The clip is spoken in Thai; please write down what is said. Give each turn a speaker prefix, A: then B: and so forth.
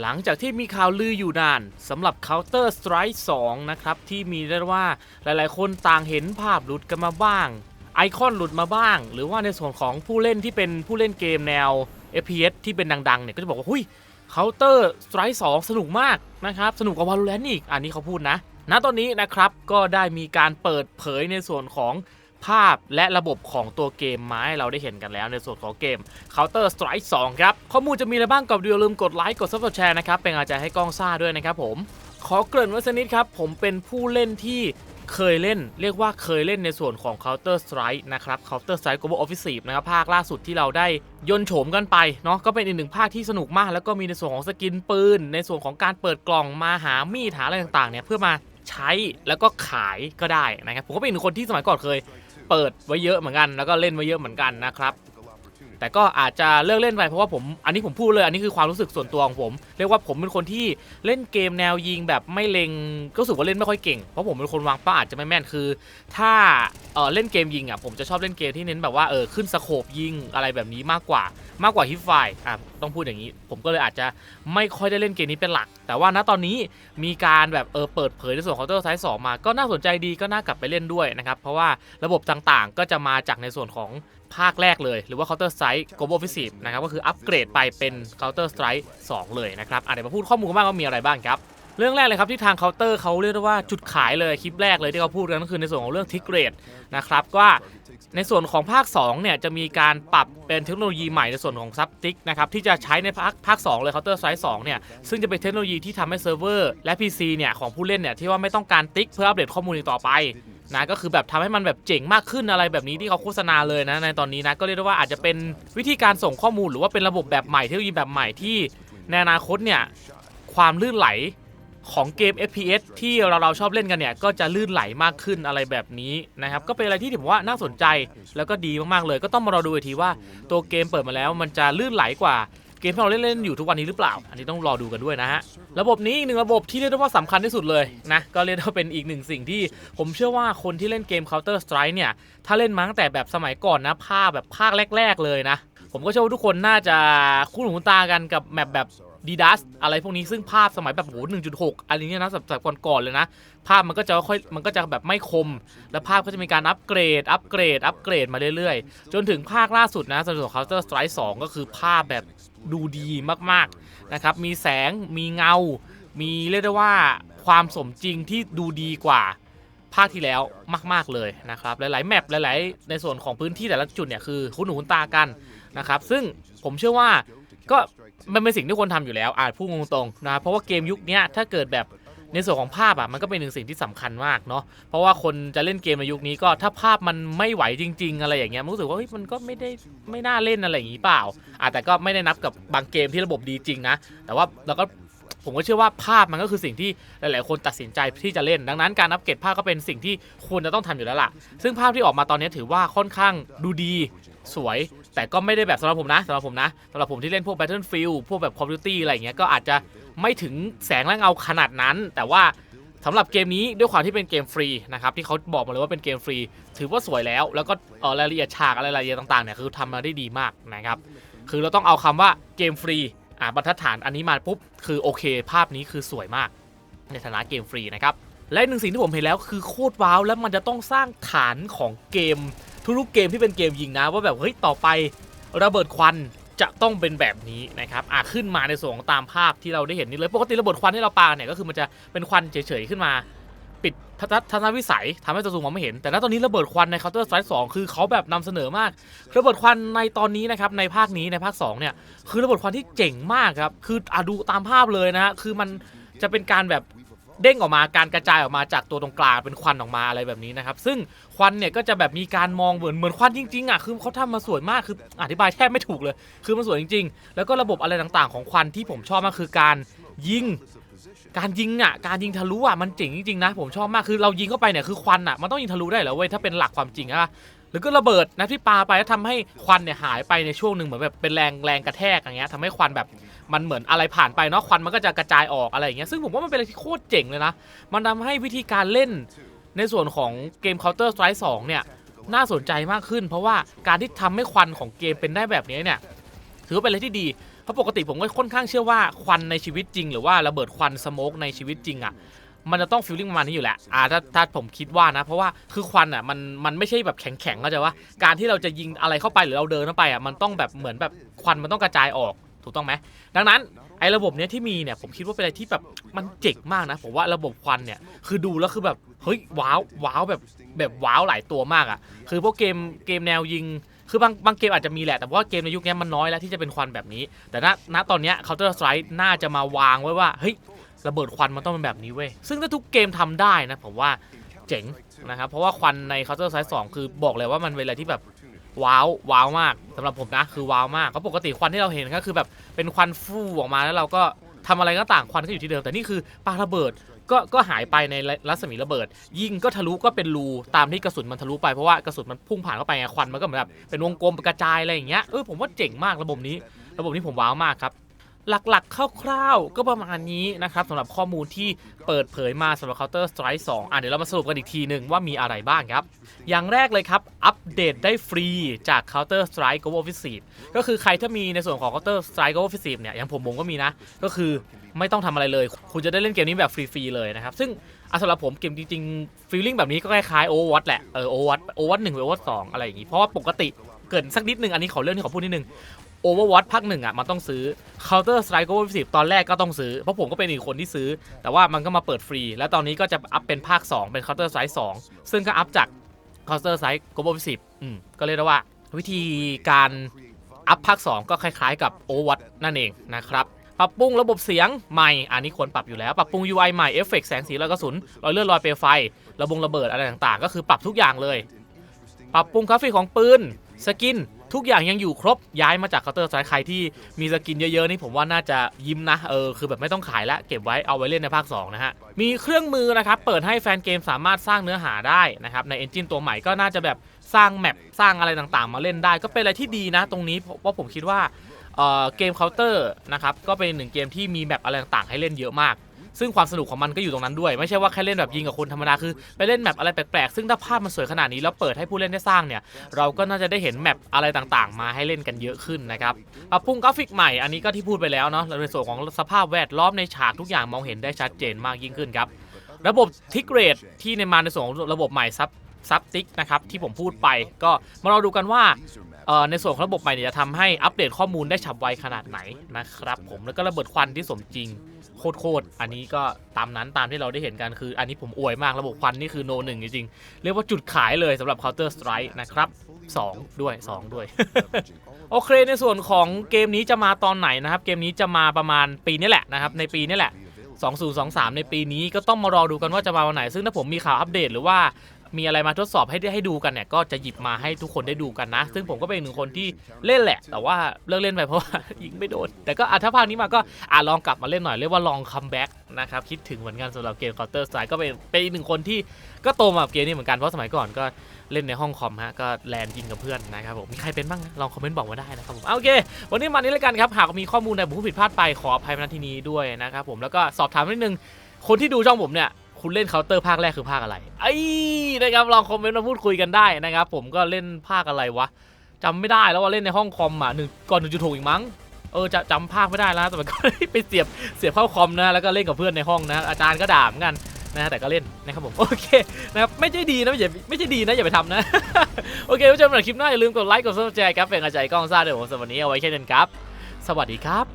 A: หลังจากที่มีข่าวลืออยู่นานสำหรับ Counter Strike 2 นะครับ ที่มีเรียกว่าหลายๆ คนต่างเห็นภาพหลุดกันมาบ้าง ไอคอนหลุดมาบ้าง หรือว่าในส่วนของผู้เล่นที่เป็นผู้เล่นเกมแนว FPS ที่เป็นดัง ๆ เนี่ย ก็จะบอกว่า หุย Counter Strike 2 สนุกมากนะครับ สนุกกว่า Valorant อีก อันนี้เขาพูดนะ ณตอนนี้นะครับก็ได้มีการเปิดเผยในส่วนของ ภาพและระบบของตัวเกมมาให้เราได้เห็นกันแล้วในส่วนของเกม Counter Strike 2 ครับ ข้อมูลจะมีอะไรบ้างก่อนดูอย่าลืมกดไลค์กด Subscribe แชร์นะครับ เป็นกำลังใจให้กล้องซ่าด้วยนะครับผม ขอเกริ่นไว้สักนิดครับ ผมเป็นผู้เล่นที่เคยเล่น เรียกว่าเคยเล่นในส่วนของ Counter Strike นะครับ Counter Strike Global Offensive นะครับ ภาคล่าสุดที่เราได้ยนโฉมกันไปเนาะก็เป็นอีกหนึ่งภาคที่สนุกมาก แล้วก็มีในส่วนของสกินปืน ในส่วนของการเปิดกล่องมาหามีดหาอะไรต่างๆเนี่ยเพื่อมา ใช้แล้วก็ขายก็ได้นะครับผมก็เป็นหนึ่งคนที่สมัยก่อนเคย เปิดไว้เยอะเหมือนกัน แล้วก็เล่นไว้เยอะเหมือนกันนะครับ แต่ก็อาจจะเลิกเล่นไปเพราะว่าผมอันนี้ผมพูดเลยอันนี้คือความรู้สึกส่วนตัวของผม เรียกว่าผมเป็นคนที่เล่นเกมแนวยิงแบบไม่เล็งก็รู้สึกว่าเล่นไม่ค่อยเก่งเพราะผมเป็นคนวางเป้าอาจจะไม่แม่นคือ ถ้าเออเล่นเกมยิงอะผมจะชอบเล่นเกมที่เน้นแบบว่าเออขึ้นสโคปยิงอะไรแบบนี้มากกว่ามากกว่าฮิปไฟอะต้องพูดอย่างนี้ ผมก็เลยอาจจะไม่ค่อยได้เล่นเกมนี้เป็นหลัก แต่ว่าณตอนนี้มีการแบบเออเปิดเผยในส่วนของ Counter Strike 2มาก็น่าสนใจดีก็น่ากลับไปเล่นด้วยนะครับเพราะว่าระบบต่างๆก็จะมาจากในส่วนของภาคแรกเลย หรือว่า Counter Strike Global Offensive นะครับก็คืออัปเกรดไปเป็น Counter Strike 2 เลยนะครับเดี๋ยวมาพูดข้อมูลกันบ้างว่ามีอะไรบ้างครับเรื่องแรกเลยครับที่ทางเคาน์เตอร์เขาเรียกได้ว่าจุดขายเลยคลิปแรกเลยที่เขาพูดกันก็คือในส่วนของเรื่องทิกเรดนะครับว่าในส่วนของภาค2เนี่ยจะมีการปรับเป็นเทคโนโลยีใหม่ในส่วนของซับติกนะครับที่จะใช้ในภาคภาค2เลย Counter Strike 2เนี่ยซึ่งจะเป็นเทคโนโลยีที่ทำให้เซิร์ฟเวอร์และ PC เนี่ยของผู้เล่นเนี่ยที่ว่าไม่ต้องการติ๊กเพื่ออัปเดตข้อมูลอีกต่อไป นะก็คือแบบทำให้มันแบบเจ๋งมากขึ้นอะไรแบบนี้ที่เขาโฆษณาเลยนะในตอนนี้นะก็เรียกได้ว่าอาจจะเป็นวิธีการส่งข้อมูลหรือว่าเป็นระบบแบบใหม่เทคโนโลยีแบบใหม่ที่ในอนาคตเนี่ยความลื่นไหลของเกม FPS ที่เราเราชอบเล่นกันเนี่ย ก็จะลื่นไหลมากขึ้นอะไรแบบนี้นะครับ ก็เป็นอะไรที่ผมว่าน่าสนใจแล้วก็ดีมากๆเลย ก็ต้องมารอดูอีกทีว่าตัวเกมเปิดมาแล้วมันจะลื่นไหลกว่า กมที่เราเล่นๆอยู่ทุกวันนี้หรือเปล่า อันนี้ต้องรอดูกันด้วยนะฮะ ระบบนี้อีกหนึ่งระบบที่เรียกได้ว่าสำคัญที่สุดเลยนะ ก็เรียกได้ว่าเป็นอีกหนึ่งสิ่งที่ผมเชื่อว่าคนที่เล่นเกม Counter Strike เนี่ย ถ้าเล่นมาตั้งแต่แบบสมัยก่อนนะภาคแบบภาคแรก ๆ เลยนะ ผมก็เชื่อว่าทุกคนน่าจะคุ้นหูตากันกับแมปแบบ ดีดัสอะไรพวกนี้ซึ่งภาพสมัยแบบโห1.6อะไรเงี้ยนะสมัยก่อนๆเลยนะ ภาพมันก็จะค่อยมันก็จะแบบไม่คม แล้วภาพก็จะมีการอัปเกรด อัปเกรด อัปเกรดมาเรื่อยๆ จนถึงภาคล่าสุดนะสำหรับ Counter Strike 2 ก็คือภาพแบบดูดีมากๆนะครับ มีแสงมีเงา มีเรียกได้ว่าความสมจริงที่ดูดีกว่าภาคที่แล้วมาก ๆ เลยนะครับ หลาย ๆ แมปหลาย ๆ ในส่วนของพื้นที่แต่ละจุดเนี่ยคือคุ้นหูคุ้นตากันนะครับ ซึ่งผมเชื่อว่าก็ มันเป็นสิ่งที่ควรทำอยู่แล้วอาจพูดตรงๆนะเพราะว่าเกมยุคนี้ถ้าเกิดแบบในส่วนของภาพอะมันก็เป็นหนึ่งสิ่งที่สำคัญมากเนาะเพราะว่าคนจะเล่นเกมในยุคนี้ก็ถ้าภาพมันไม่ไหวจริง ๆ อะไรอย่างเงี้ยมันรู้สึกว่าเฮ้ยมันก็ไม่ได้ไม่น่าเล่นอะไรอย่างงี้เปล่าอะแต่ก็ไม่ได้นับกับบางเกมที่ระบบดีจริงนะแต่ว่าเราก็ผมก็เชื่อว่าภาพมันก็คือสิ่งที่หลาย ๆ คนตัดสินใจที่จะเล่น ดังนั้นการอัปเกรดภาพก็เป็นสิ่งที่ควรจะต้องทำอยู่แล้วล่ะ ซึ่งภาพที่ออกมาตอนนี้ถือว่าค่อนข้างดูดีสวย แต่ก็ไม่ได้แบบสำหรับผมนะสำหรับผมนะสำหรับผมที่เล่นพวก Battlefield พวกแบบ Call of Duty อะไรเงี้ยก็อาจจะไม่ถึงแสงและเงาขนาดนั้น แต่ว่าสำหรับเกมนี้ด้วยความที่เป็นเกมฟรีนะครับที่เขาบอกมาเลยว่าเป็นเกมฟรี ถือว่าสวยแล้ว แล้วก็รายละเอียดฉากอะไรรายละเอียดต่างๆเนี่ยคือทำมาได้ดีมากนะครับคือเราต้องเอาคำว่าเกมฟรีอ่าบรรทัดฐานอันนี้มาปุ๊บคือโอเค ภาพนี้คือสวยมาก ในฐานะเกมฟรีนะครับและหนึ่งสิ่งที่ผมเห็นแล้วคือโคตรว้าวแล้วมันจะต้องสร้างฐานของเกม ทุกๆเกมที่เป็นเกมยิงนะ ว่าแบบเฮ้ยต่อไประเบิดควันจะต้องเป็นแบบนี้นะครับอะขึ้นมาในส่วนของตามภาพที่เราได้เห็นนี่เลย ปกติระเบิดควันที่เราปาเนี่ยก็คือมันจะเป็นควันเฉยๆขึ้นมา ปิดทัศนวิสัยทำให้ศัตรูมองไม่เห็น แต่ณตอนนี้ระเบิดควันใน Counter Strike 2คือเขาแบบนำเสนอมาก ระเบิดควันในตอนนี้นะครับในภาคนี้ในภาค2เนี่ยคือระเบิดควันที่เจ๋งมากครับ คืออะดูตามภาพเลยนะฮะคือมันจะเป็นการแบบ เด้งออกมาการกระจายออกมาจากตัวตรงกลางเป็นควันออกมาอะไรแบบนี้นะครับ ซึ่งควันเนี่ยก็จะแบบมีการมองเหมือนเหมือนควันจริงๆอะคือเขาทำมาสวยมากคืออธิบายแทบไม่ถูกเลย คือมันสวยจริง ๆ แล้วก็ระบบอะไรต่างๆ ของควันที่ผมชอบมากคือการยิงการยิงอะการยิงทะลุอะมันเจ๋งจริงๆนะผมชอบมากคือเรายิงเข้าไปเนี่ยคือควันอะมันต้องยิงทะลุได้เหรอเว้ยถ้าเป็นหลักความจริงอะหรือก็ระเบิดนะที่ปาไปแล้วทำให้ควันเนี่ยหายไปในช่วงหนึ่งเหมือนแบบเป็นแรงแรงกระแทกอย่างเงี้ยทำให้ควันแบบ มันเหมือนอะไรผ่านไปเนาะควันมันก็จะกระจายออกอะไรอย่างเงี้ยซึ่งผมว่ามันเป็นอะไรที่โคตรเจ๋งเลยนะ มันทำให้วิธีการเล่นในส่วนของเกม Counter Strike 2 เนี่ย น่าสนใจมากขึ้น เพราะว่าการที่ทำให้ควันของเกมเป็นได้แบบนี้เนี่ยถือว่าเป็นอะไรที่ดีเพราะปกติผมก็ค่อนข้างเชื่อว่าควันในชีวิตจริง หรือว่าระเบิดควันสโมกในชีวิตจริงอะมันจะต้องฟีลลิ่งประมาณนี้อยู่แหละอ่าถ้าถ้าผมคิดว่านะ เพราะว่าคือควันอะมันมันไม่ใช่แบบแข็งๆเข้าใจว่า การที่เราจะยิงอะไรเข้าไปหรือเราเดินเข้าไปอะมันต้องแบบเหมือนแบบควันมันต้องกระจายออก ถูกต้องไหมดังนั้นไอ้ระบบเนี้ยที่มีเนี่ยผมคิดว่าเป็นอะไรที่แบบมันเจ๋งมากนะผมว่าระบบควันเนี่ยคือดูแล้วคือแบบเฮ้ยว้าวว้าวแบบแบบว้าวหลายตัวมากอะคือพวกเกมเกมแนวยิง คือบางบางเกมอาจจะมีแหละแต่ว่าเกมในยุคนี้มันน้อยแล้วที่จะเป็นควันแบบนี้ แต่ณณตอนเนี้ย Counter Strike น่าจะมาวางไว้ว่าเฮ้ยระเบิดควันมันต้องเป็นแบบนี้เว้ยซึ่งถ้าทุกเกมทำได้นะผมว่าเจ๋งนะครับเพราะว่าควันใน Counter Strike 2 คือบอกเลยว่ามันเป็นอะไรที่แบบ ว้าวว้าวมากสำหรับผมนะคือว้าวมากเพราะปกติควันที่เราเห็นก็คือแบบเป็นควันฟู่ออกมาแล้วเราก็ทำอะไรก็ต่างควันก็อยู่ที่เดิม แต่นี่คือปาระเบิดก็ก็หายไปในรัศมีระเบิด ยิงก็ทะลุก็เป็นรูตามที่กระสุนมันทะลุไปเพราะว่ากระสุนมันพุ่งผ่านเข้าไปไงควันมันก็เหมือนแบบเป็นวงกลมกระจายอะไรอย่างเงี้ยเออผมว่าเจ๋งมากระบบนี้ ระบบนี้ผมว้าวมากครับ หลักๆ คร่าวๆ ก็ประมาณนี้นะครับสำหรับข้อมูลที่เปิดเผยมาสำหรับ Counter Strike 2อะเดี๋ยวเรามาสรุปกันอีกทีหนึ่งว่ามีอะไรบ้างครับ อย่างแรกเลยครับ อัปเดตได้ฟรีจาก Counter Strike Global Offensive ก็คือใครถ้ามีในส่วนของ Counter Strike Global Offensive เนี่ยอย่างผมผมก็มีนะ ก็คือไม่ต้องทำอะไรเลย คุณจะได้เล่นเกมนี้แบบฟรี ๆ เลยนะครับ ซึ่งอสำหรับผมเกมจริงๆฟีลลิ่งแบบนี้ก็คล้ายๆ Overwatch แหละเออ Overwatch Overwatch 1หรือ Overwatch 2 อะไรอย่างงี้ เพราะว่าปกติเกินสักนิดนึง อันนี้ขอเรื่องที่ขอพูดนิดนึง Overwatch ภาคหนึ่งอะมันต้องซื้อ Counter Strike Global Offensive ตอนแรกก็ต้องซื้อ เพราะผมก็เป็นอีกคนที่ซื้อ แต่ว่ามันก็มาเปิดฟรี แล้วตอนนี้ก็จะอัพเป็นภาค 2 เป็น Counter Strike 2 ซึ่งก็อัพจาก Counter Strike Global Offensive อืมก็เรียกได้ว่า วิธีการอัพภาค 2 ก็คล้ายๆกับ Overwatch นั่นเองนะครับปรับปรุงระบบเสียงใหม่ อันนี้ควรปรับอยู่แล้ว ปรับปรุง UI ใหม่เอฟเฟกต์แสงสีรอยกระสุนรอยเลือนรอยเปลวไฟ ระบงระเบิดอะไรต่างๆ ก็คือปรับทุกอย่างเลย ปรับปรุงกราฟิกของปืน สกิน ทุกอย่างยังอยู่ครบย้ายมาจากเคาน์เตอร์สายใครที่มีสกินเยอะๆนี่ผมว่าน่าจะยิ้มนะเออคือแบบไม่ต้องขายแล้วเก็บไว้เอาไว้เล่นในภาค2นะฮะมีเครื่องมือนะครับเปิดให้แฟนเกมสามารถสร้างเนื้อหาได้นะครับในเอนจินตัวใหม่ก็น่าจะแบบสร้างแมปสร้างอะไรต่างๆ มาเล่นได้ ก็เป็นอะไรที่ดีนะ ตรงนี้เพราะผมคิดว่าเออเกมเคาน์เตอร์นะครับก็เป็นหนึ่งเกมที่มีแมปอะไรต่างๆให้เล่นเยอะมาก ซึ่งความสนุกของมันก็อยู่ตรงนั้นด้วย ไม่ใช่ว่าแค่เล่นแบบยิงกับคนธรรมดาคือไปเล่นแมปอะไรแปลกๆซึ่งถ้าภาพมันสวยขนาดนี้แล้วเปิดให้ผู้เล่นได้สร้างเนี่ยเราก็น่าจะได้เห็นแมปอะไรต่างๆ มาให้เล่นกันเยอะขึ้นนะครับปรับปรุงกราฟิกใหม่อันนี้ก็ที่พูดไปแล้วเนาะในส่วนของสภาพแวดล้อมในฉากทุกอย่างมองเห็นได้ชัดเจนมากยิ่งขึ้นครับระบบทิกเรทที่ในมาในส่วนของระบบใหม่ซับซับติกนะครับที่ผมพูดไปก็มาเราดูกันว่า ในส่วนของระบบใหม่เนี่ยจะทำให้อัปเดตข้อมูลได้ฉับไวขนาดไหนนะครับผมแล้วก็ระเบิดควันที่สมจริงโคตรๆอันนี้ก็ตามนั้นตามที่เราได้เห็นกันคือ อันนี้ผมอวยมากระบบควันนี่คือโนหนึ่งจริงๆ เรียกว่าจุดขายเลยสำหรับ Counter Strike นะครับ 2 ด้วย 2 ด้วย โอเคในส่วนของเกมนี้จะมาตอนไหนนะครับ เกมนี้จะมาประมาณปีนี้แหละนะครับ ในปีนี้แหละ2023 ในปีนี้ก็ต้องมารอดูกันว่าจะมาวันไหน ซึ่งถ้าผมมีข่าวอัปเดตหรือว่า มีอะไรมาทดสอบให้ได้ให้ดูกันเนี่ยก็จะหยิบมาให้ทุกคนได้ดูกันนะ ซึ่งผมก็เป็นหนึ่งคนที่เล่นแหละ แต่ว่าเลิกเล่นไปเพราะว่ายิงไม่โดน แต่ก็อะถ้าภาคนี้มาก็อะลองกลับมาเล่นหน่อยเรียกว่าลองคัมแบ็กนะครับคิดถึงเหมือนกันสำหรับเกม Counter Strike ก็เป็นเป็นอีกหนึ่งคนที่ก็โตมากับเกมนี้เหมือนกันเพราะสมัยก่อนก็เล่นในห้องคอมฮะก็แลนยิงกับเพื่อนนะครับผมมีใครเป็นบ้างลองคอมเมนต์บอกมาได้นะครับผมโอเค วันนี้มานี้แล้วกันครับหากมีข้อมูลใดผมผิดพลาดไปขออภัยมาณที่นี้ด้วยนะครับผมแล้วก็สอบถามนิดนึงคนที่ดูช่องผมเนี่ย คุณเล่นเคาน์เตอร์ภาคแรกคือภาคอะไร ไอ้นะครับลองคอมเมนต์มาพูดคุยกันได้นะครับ ผมก็เล่นภาคอะไรวะจำไม่ได้แล้วว่าเล่นในห้องคอมอะหนึ่งก่อนหนึ่งจุดหกอีกมั้งเออจะจำภาคไม่ได้แล้วแต่มันก็ไปเสียบเสียบเข้าคอมนะแล้วก็เล่นกับเพื่อนในห้องนะ อาจารย์ก็ด่าเหมือนกันนะแต่ก็เล่นนะครับผมโอเคนะครับไม่ใช่ดีนะอย่าไม่ใช่ดีนะอย่าไปทำนะ โอเคผู้ชมในคลิปหน้าอย่าลืมกดไลค์กดซับสไครต์ครับเป็นกำลังใจกล้องซ่าเดี๋ยวผมสำหรับวันนี้เอาไว้แค่นี้ครับ สวัสดีครับ